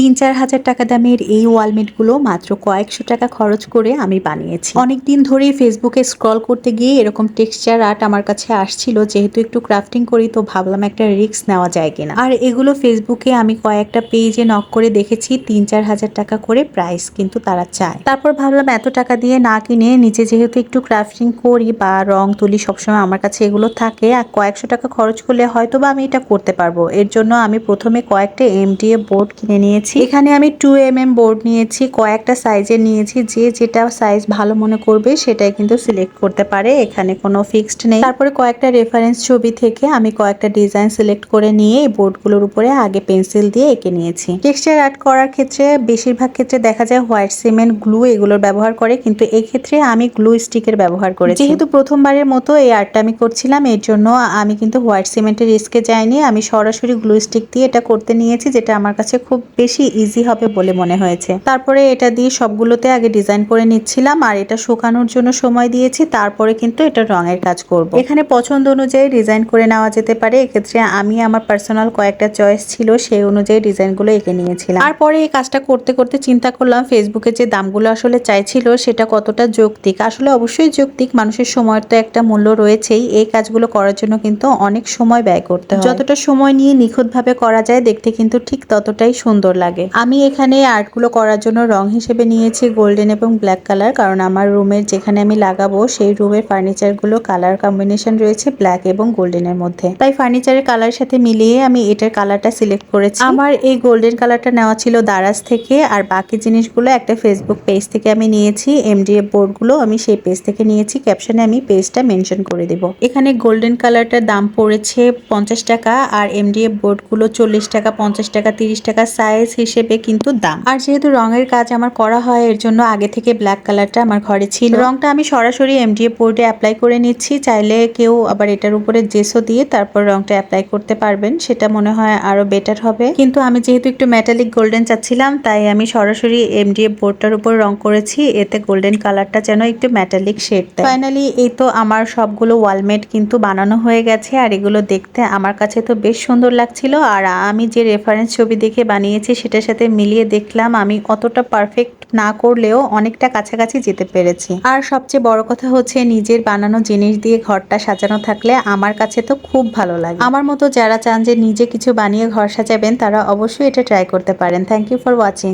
তিন চার হাজার টাকা দামের এই ওয়ালমেটগুলো মাত্র কয়েকশো টাকা খরচ করে আমি বানিয়েছি। অনেক দিন ধরেই ফেসবুকে স্ক্রল করতে গিয়ে এরকম টেক্সচার আর্ট আমার কাছে আসছিল, যেহেতু একটু ক্রাফটিং করি তো ভাবলাম একটা রিস্ক নেওয়া যায় কিনা। আর এগুলো ফেসবুকে আমি কয়েকটা পেজে নক করে দেখেছি তিন চার হাজার টাকা করে প্রাইস কিন্তু তারা চায়। তারপর ভাবলাম এত টাকা দিয়ে না কিনে নিচে যেহেতু একটু ক্রাফটিং করি বা রং তুলি সবসময় আমার কাছে এগুলো থাকে, আর কয়েকশো টাকা খরচ করলে হয়তো বা আমি এটা করতে পারব। এর জন্য আমি প্রথমে কয়েকটা এমডিএ বোর্ড কিনে নিয়েছি। এখানে আমি টু এম এম বোর্ড নিয়েছি কয়েকটা সাইজের নিয়েছি যে যেটা সাইজ ভালো মনে করবে সেটাই কিন্তু সিলেক্ট করতে পারে এখানে কোনো ফিক্সড নেই। তারপরে কয়েকটা রেফারেন্স ছবি থেকে আমি কয়েকটা ডিজাইন সিলেক্ট করে নিয়ে এই বোর্ডগুলোর উপরে আগে পেন্সিল দিয়ে এঁকে নিয়েছি। টেক্সচার আর্ট করার ক্ষেত্রে বেশিরভাগ ক্ষেত্রে দেখা যায় হোয়াইট সিমেন্ট গ্লু এগুলোর ব্যবহার করে কিন্তু এই ক্ষেত্রে আমি গ্লু স্টিকের ব্যবহার করেছি। যেহেতু প্রথমবারের মতো এই আর্টটা আমি করছিলাম এর জন্য আমি কিন্তু হোয়াইট সিমেন্টের রিস্কে যাইনি। আমি সরাসরি গ্লু স্টিক দিয়ে এটা করতে নিয়েছি যেটা আমার কাছে খুব বেশি ইজি হবে বলে মনে হয়েছে। তারপরে এটা দিয়ে সবগুলোতে আগে ডিজাইন করে নিচ্ছিলাম, আর এটা শুকানোর জন্য সময় দিয়েছি, তারপরে কিন্তু এটা রঙের কাজ করব। এখানে পছন্দ অনুযায়ী ডিজাইন করে নেওয়া যেতে পারে, এক্ষেত্রে আমি আমার পার্সোনাল কয়েকটা চয়েস ছিল, সেই অনুযায়ী ডিজাইনগুলো এঁকে নিয়েছিলাম। তারপরে এই কাজটা করতে করতে চিন্তা করলাম ফেসবুকে যে দামগুলো আসলে চাইছিল, সেটা কতটা যৌক্তিক? আসলে অবশ্যই যৌক্তিক, মানুষের সময়ের তো একটা মূল্য রয়েছেই, এই কাজগুলো করার জন্য কিন্তু অনেক সময় ব্যয় করতে হয়। যতটা সময় নিয়ে নিখুঁতভাবে করা যায়, দেখতে কিন্তু ঠিক ততটাই সুন্দর লাগে। আমি এখানে আর্টগুলো করার জন্য রং হিসেবে নিয়েছি, গোল্ডেন এবং ব্ল্যাক কালার, কারণ আমার রুমের যেখানে আমি লাগাবো সেই রুমের ফার্নিচারগুলো কালার কম্বিনেশন রয়েছে ব্ল্যাক এবং গোল্ডেনের মধ্যে। তাই ফার্নিচারের কালার সাথে মিলিয়ে আমি এটার কালারটা সিলেক্ট করেছি। আমার এই গোল্ডেন কালারটা নেওয়া ছিল দারাজ থেকে, আর বাকি জিনিসগুলো একটা ফেসবুক পেজ থেকে আমি নিয়েছি, এমডিএফ বোর্ডগুলো আমি সেই পেজ থেকে নিয়েছি, ক্যাপশনে আমি পেজটা মেনশন করে দেব। এখানে গোল্ডেন কালারটার দাম পড়েছে পঞ্চাশ টাকা, আর এমডিএফ বোর্ডগুলো চল্লিশ টাকা, পঞ্চাশ টাকা, তিরিশ টাকা সাইজ হিসেবে কিন্তু দাম। আর যেহেতু রঙের কাজ আমার করা হয়, এর জন্য আগে থেকে ব্ল্যাক কালারটা আমার ঘরে ছিল। রংটা আমি সরাসরি এমডিএ বোর্ডে অ্যাপ্লাই করে নিচ্ছি। চাইলে কেউ আবার এটার উপরে জেসও দিয়ে তারপর রংটা অ্যাপ্লাই করতে পারবেন। সেটা মনে হয় আরও বেটার হবে। কিন্তু আমি যেহেতু একটু মেটালিক গোল্ডেন চাচ্ছিলাম, তাই আমি সরাসরি এমডিএফ বোর্ডটার উপর রং করেছি। এতে গোল্ডেন কালারটা যেন একটু মেটালিক শেড দেয়। ফাইনালি এই তো আমার সবগুলো ওয়ালমেট কিন্তু বানানো হয়ে গেছে। আর এগুলো দেখতে আমার কাছে তো বেশ সুন্দর লাগছিল। আর আমি যে রেফারেন্স ছবি দেখে বানিয়েছি সেটার সাথে মিলিয়ে দেখলাম আমি অতটা পারফেক্ট না করলেও অনেকটা কাছাকাছি যেতে পেরেছি। আর সবচেয়ে বড় কথা হচ্ছে নিজের বানানো জিনিস দিয়ে ঘরটা সাজানো থাকলে আমার কাছে তো খুব ভালো লাগে। আমার মতো যারা চান যে নিজে কিছু বানিয়ে ঘর সাজাবেন, তারা অবশ্যই এটা ট্রাই করতে পারেন। Thank you for watching